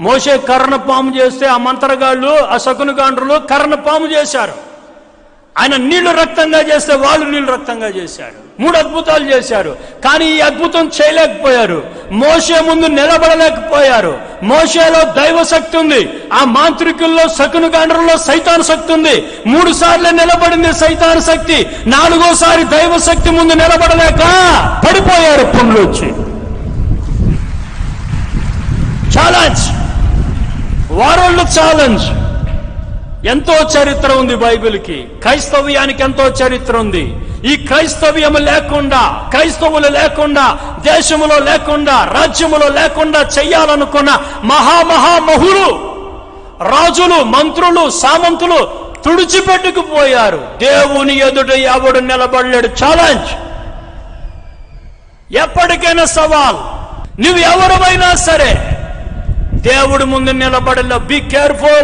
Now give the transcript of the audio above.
మోసే కర్ణపాము చేస్తే ఆ మంత్రగాళ్ళు ఆ శకునగాండ్రులు కర్ణపాము చేశారు. ఆయన నీళ్ళు రక్తంగా చేస్తే వాళ్ళు నీళ్ళు రక్తంగా చేశారు. మూడు అద్భుతాలు చేశారు. కానీ ఈ అద్భుతం చేయలేకపోయారు. మోసే ముందు నిలబడలేకపోయారు. మోసేలో దైవ శక్తి ఉంది. ఆ మాంత్రికుల్లో శకును గండ్రంలో సైతాన్ శక్తి ఉంది. మూడు సార్లు నిలబడింది సైతాన్ శక్తి. నాలుగోసారి దైవ శక్తి ముందు నిలబడలేక పడిపోయారు పనులు వచ్చి ఛాలెంజ్ వరల్డ్ ఛాలెంజ్ ఎంతో చరిత్ర ఉంది బైబిల్కి. క్రైస్తవ్యానికి ఎంతో చరిత్ర ఉంది. ఈ క్రైస్తవ్యము లేకుండా క్రైస్తవులు లేకుండా దేశములో లేకుండా రాజ్యములో లేకుండా చెయ్యాలనుకున్న మహామహామహులు రాజులు మంత్రులు సామంతులు తుడిచిపెట్టుకుపోయారు. దేవుని ఎదుట ఎవడు నిలబడలేడు? ఛాలెంజ్ ఎప్పటికైనా సవాల్. నువ్వు ఎవరమైనా సరే దేవుడి ముందు నిలబడలో. Be careful